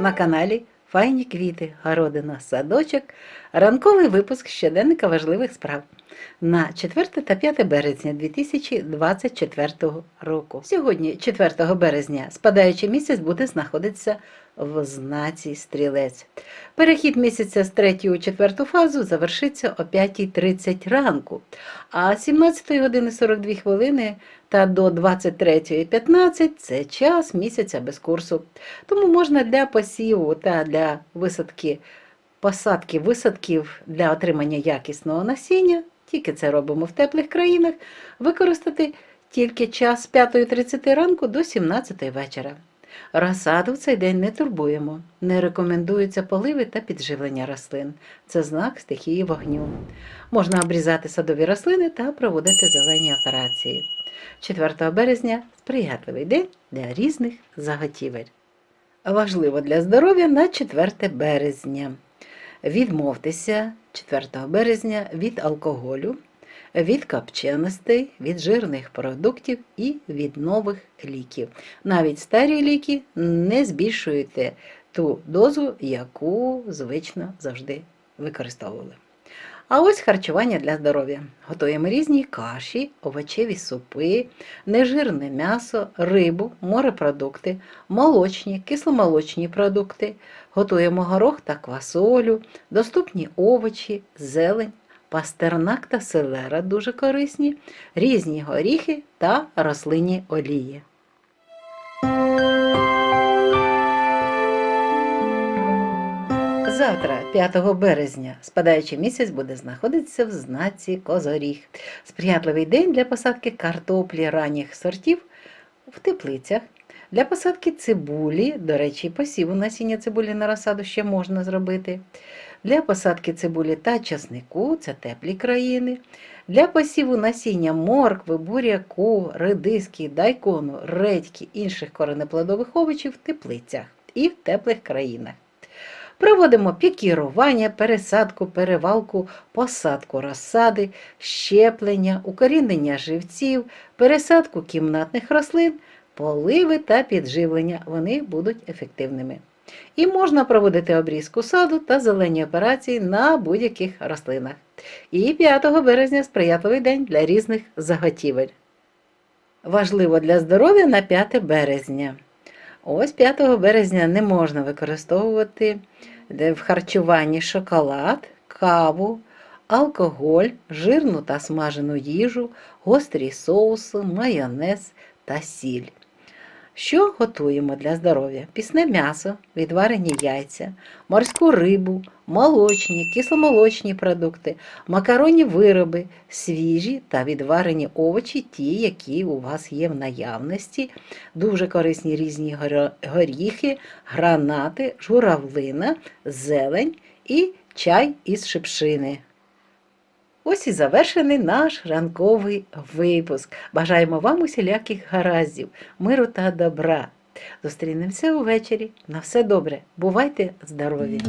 на каналі Файні квіти, городина, садочок, ранковий випуск щоденника важливих справ на 4 та 5 березня 2024 року. Сьогодні, 4 березня, спадаючий місяць буде знаходитися в знаці стрілець. Перехід місяця з 3 у 4 фазу завершиться о 5.30 ранку, а 17 години 42 хвилини та до 23.15 це час місяця без курсу. Тому можна для посіву та для висадки посадки висадків для отримання якісного насіння, тільки це робимо в теплих країнах, використати тільки час з 5.30 ранку до 17 вечора. Розсаду в цей день не турбуємо. Не рекомендуються поливи та підживлення рослин. Це знак стихії вогню. Можна обрізати садові рослини та проводити зелені операції. 4 березня сприятливий день для різних заготівель. Важливо для здоров'я на 4 березня. Відмовтеся 4 березня від алкоголю, від копченостей, від жирних продуктів і від нових ліків. Навіть старі ліки не збільшуйте ту дозу, яку звично завжди використовували. А ось харчування для здоров'я. Готуємо різні каші, овочеві супи, нежирне м'ясо, рибу, морепродукти, молочні, кисломолочні продукти. Готуємо горох та квасолю, доступні овочі, зелень, пастернак та селера дуже корисні, різні горіхи та рослинні олії. Завтра, 5 березня, спадаючий місяць буде знаходитися в знаці Козоріг. Сприятливий день для посадки картоплі ранніх сортів в теплицях. Для посадки цибулі, до речі, посіву насіння цибулі на розсаду ще можна зробити. Для посадки цибулі та часнику це теплі країни. Для посіву насіння моркви, буряку, редиски, дайкону, редьки, інших коренеплодових овочів в теплицях і в теплих країнах. Проводимо пікірування, пересадку, перевалку, посадку розсади, щеплення, укорінення живців, пересадку кімнатних рослин, поливи та підживлення. Вони будуть ефективними. І можна проводити обрізку саду та зелені операції на будь-яких рослинах. І 5 березня сприятливий день для різних заготівель. Важливо для здоров'я на 5 березня. Ось 5 березня не можна використовувати в харчуванні шоколад, каву, алкоголь, жирну та смажену їжу, гострі соуси, майонез та сіль. Що готуємо для здоров'я? Пісне м'ясо, відварені яйця, морську рибу, молочні, кисломолочні продукти, макаронні вироби, свіжі та відварені овочі, ті, які у вас є в наявності, дуже корисні різні горіхи, гранати, журавлина, зелень і чай із шипшини. Ось і завершений наш ранковий випуск. Бажаємо вам усіляких гараздів, миру та добра. Зустрінемося увечері. На все добре. Бувайте здорові!